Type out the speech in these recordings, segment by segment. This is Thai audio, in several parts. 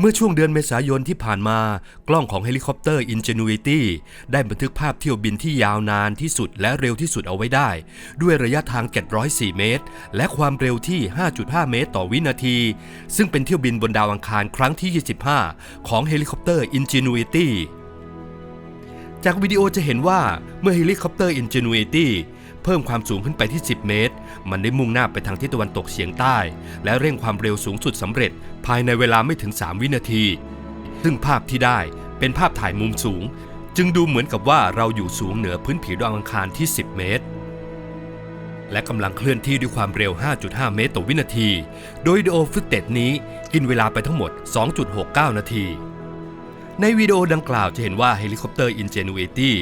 เมื่อช่วงเดือนเมษายนที่ผ่านมา กล้องของเฮลิคอปเตอร์ Ingenuity ได้บันทึกภาพเที่ยวบินที่ยาวนานที่สุดและเร็วที่สุดเอาไว้ได้ ด้วยระยะทาง 704 เมตร และความเร็วที่ 5.5 เมตรต่อวินาที ซึ่งเป็นเที่ยวบินบนดาวอังคารครั้งที่ 25 ของเฮลิคอปเตอร์ Ingenuity จากวิดีโอจะเห็นว่าเมื่อเฮลิคอปเตอร์ Ingenuity เพิ่มความสูงขึ้นไปที่ 10 เมตร มันได้มุ่งหน้าไปทางทิศตะวันตกเฉียงใต้ และเร่งความเร็วสูงสุดสำเร็จ ภายในเวลาไม่ถึง 3 วินาที ซึ่งภาพที่ได้เป็นภาพถ่ายมุมสูง จึงดูเหมือนกับว่าเราอยู่สูงเหนือพื้นผิวดาวอังคารที่ 10 เมตร และกำลังเคลื่อนที่ด้วยความเร็ว 5.5 เมตรต่อวินาที โดยวิดีโอฟุตเต็ดนี้กินเวลาไปทั้งหมด 2.69 นาที ในวิดีโอดังกล่าวจะเห็นว่าเฮลิคอปเตอร์ Ingenuity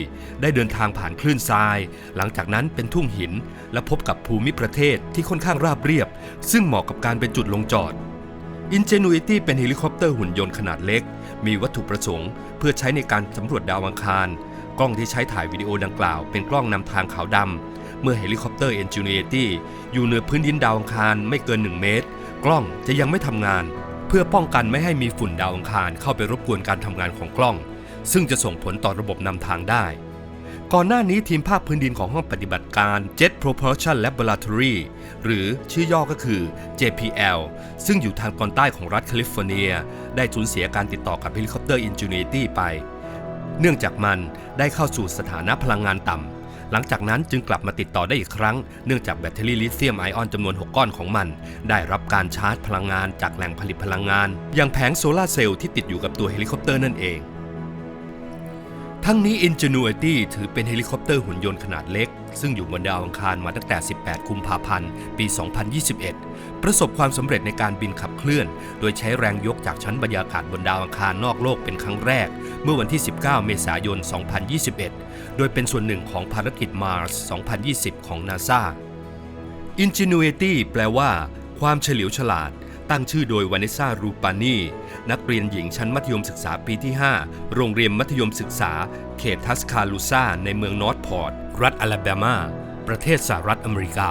ได้เดินทางผ่านคลื่นทราย หลังจากนั้นเป็นทุ่งหิน และพบกับภูมิประเทศที่ค่อนข้างราบเรียบ ซึ่งเหมาะกับการเป็นจุดลงจอด Ingenuity เป็นเฮลิคอปเตอร์หุ่นยนต์ขนาดเล็ก มีวัตถุประสงค์ เพื่อใช้ในการสำรวจดาวอังคาร กล้องที่ใช้ถ่ายวิดีโอดังกล่าวเป็นกล้องนำทางขาวดำเมื่อเฮลิคอปเตอร์ Ingenuity อยู่เหนือพื้นดินดาวอังคารไม่เกิน 1 เมตร กล้องจะยังไม่ทำงาน พื่อป้องกันไม่ให้มีฝุ่นดาวอังคารเข้าไปรบกวนการทำงานของกล้อง ซึ่งจะส่งผลต่อระบบนำทางได้ ก่อนหน้านี้ทีมภาคพื้นดินของห้องปฏิบัติการ Jet Propulsion Laboratory หรือชื่อย่อก็คือ JPL ซึ่งอยู่ทางตอนใต้ของรัฐแคลิฟอร์เนีย ได้สูญเสียการติดต่อกับเฮลิคอปเตอร์ Ingenuity ไป เนื่องจากมันได้เข้าสู่สถานะพลังงานต่ำ หลังจากนั้นจึงกลับมาติดต่อได้อีกครั้ง เนื่องจากแบตเตอรี่ลิเธียมไอออนจำนวน 6 ก้อนของมัน ได้รับการชาร์จพลังงานจากแหล่งผลิตพลังงาน อย่างแผงโซลาร์เซลล์ที่ติดอยู่กับตัวเฮลิคอปเตอร์นั่นเอง ทั้งนี้ Ingenuity ถือเป็นเฮลิคอปเตอร์หุ่นยนต์ขนาดเล็ก ซึ่งอยู่บนดาวอังคารมาตั้งแต่ 18 กุมภาพันธ์ ปี 2021 ประสบความสำเร็จในการบินขับเคลื่อน โดยใช้แรงยกจากชั้นบรรยากาศบนดาวอังคารนอกโลกเป็นครั้งแรก เมื่อวันที่ 19 เมษายน 2021 โดยเป็นส่วนหนึ่งของภารกิจ Mars 2020 ของ NASA Ingenuity แปลว่า ความเฉลียวฉลาด ตั้งชื่อโดยวานิซารูปานีนักเรียนหญิงชั้นมัธยมศึกษาปีที่ 5 โรงเรียนมัธยมศึกษา เขตทัสคาลูซาในเมืองนอร์ทพอร์ต รัฐอลาบามา ประเทศสหรัฐอเมริกา